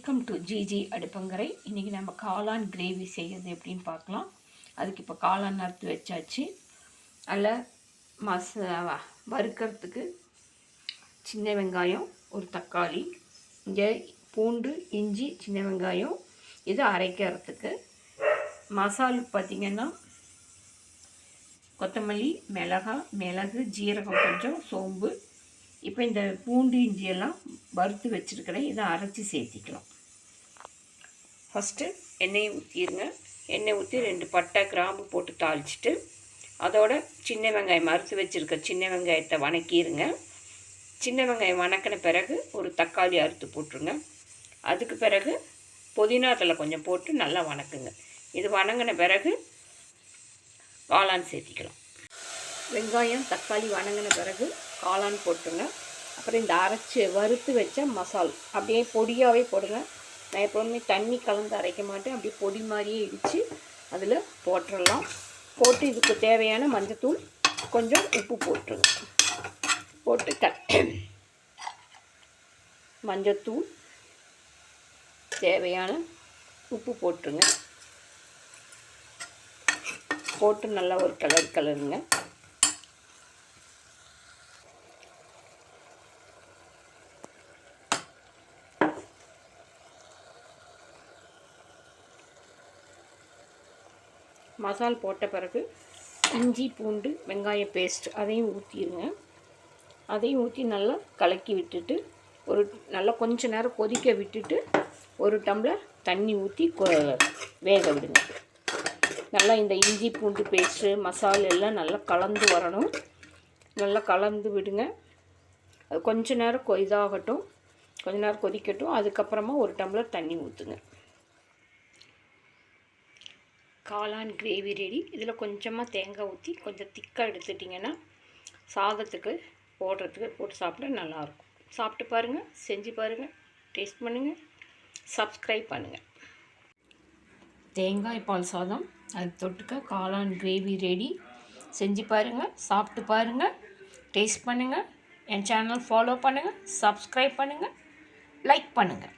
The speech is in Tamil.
Welcome to GG அடுப்பங்கரை. இன்றைக்கி நம்ம காளான் கிரேவி செய்கிறது எப்படின்னு பார்க்கலாம். அதுக்கு இப்போ காளான் அறுத்து வச்சாச்சு. அதில் மச வறுக்கிறதுக்கு சின்ன வெங்காயம் ஒரு தக்காளி இங்கே பூண்டு இஞ்சி சின்ன வெங்காயம் இது அரைக்கிறதுக்கு. மசாலு பார்த்திங்கன்னா கொத்தமல்லி மிளகாய் மிளகு ஜீரகம் கொஞ்சம் சோம்பு இப்போ இந்த பூண்டு இஞ்சியெல்லாம் வறுத்து வச்சுருக்கிறேன். இதை அரைச்சி சேர்த்திக்கலாம். ஃபஸ்ட்டு எண்ணெயை ஊற்றிடுங்க. எண்ணெய் ஊற்றி ரெண்டு பட்டை கிராம்பு போட்டு தாளிச்சிட்டு அதோட சின்ன வெங்காயம் மறுத்து வச்சுருக்க சின்ன வெங்காயத்தை வணக்கிடுங்க. சின்ன வெங்காயம் வணக்கின பிறகு ஒரு தக்காளி அறுத்து போட்டுருங்க. அதுக்கு பிறகு புதினா தலை கொஞ்சம் போட்டு நல்லா வணக்குங்க. இது வணங்கின பிறகு காளான் சேர்த்திக்கலாம். வெங்காயம் தக்காளி வணங்கின பிறகு காளான் போட்டுருங்க. அப்புறம் இந்த அரைச்சி வறுத்து வச்ச மசால். அப்படியே பொடியாகவே போடுங்க. நான் எப்போதுமே தண்ணி கலந்து அரைக்க மாட்டேன். அப்படியே பொடி மாதிரியே இடித்து அதில் போட்டுடலாம் போட்டு இதுக்கு தேவையான மஞ்சத்தூள் கொஞ்சம் உப்பு போட்டுருங்க. போட்டு க மஞ்சத்தூள் தேவையான உப்பு போட்டுருங்க. போட்டு நல்லா ஒரு கலர் கலருங்க. மசால் போட்ட பிறகு இஞ்சி பூண்டு வெங்காய பேஸ்ட் அதையும் ஊற்றிடுங்க அதையும் ஊற்றி நல்லா கலக்கி விட்டுட்டு ஒரு நல்லா கொஞ்ச நேரம் கொதிக்க விட்டுட்டு ஒரு டம்ளர் தண்ணி ஊற்றி வேக விடுங்க. நல்லா இந்த இஞ்சி பூண்டு பேஸ்ட்டு மசால் எல்லாம் நல்லா கலந்து வரணும். நல்லா கலந்து விடுங்க. அது கொஞ்ச நேரம் கொ இதாகட்டும். கொஞ்ச நேரம் கொதிக்கட்டும். அதுக்கப்புறமா ஒரு டம்ளர் தண்ணி ஊற்றுங்க காளான் கிரேவி ரெடி இதில் கொஞ்சமாக தேங்காய் ஊற்றி கொஞ்சம் திக்காக எடுத்துட்டிங்கன்னா சாதத்துக்கு போடுறதுக்கு போட்டு சாப்பிட நல்லாயிருக்கும். சாப்பிட்டு பாருங்கள் செஞ்சு பாருங்கள் டேஸ்ட் பண்ணுங்கள் சப்ஸ்கிரைப் பண்ணுங்கள் தேங்காய் பால் சாதம் அது தொட்டுக்க காளான் கிரேவி ரெடி செஞ்சு பாருங்கள் சாப்பிட்டு பாருங்கள் டேஸ்ட் பண்ணுங்கள் என் சேனல் ஃபாலோ பண்ணுங்கள் சப்ஸ்கிரைப் பண்ணுங்கள் லைக் பண்ணுங்கள்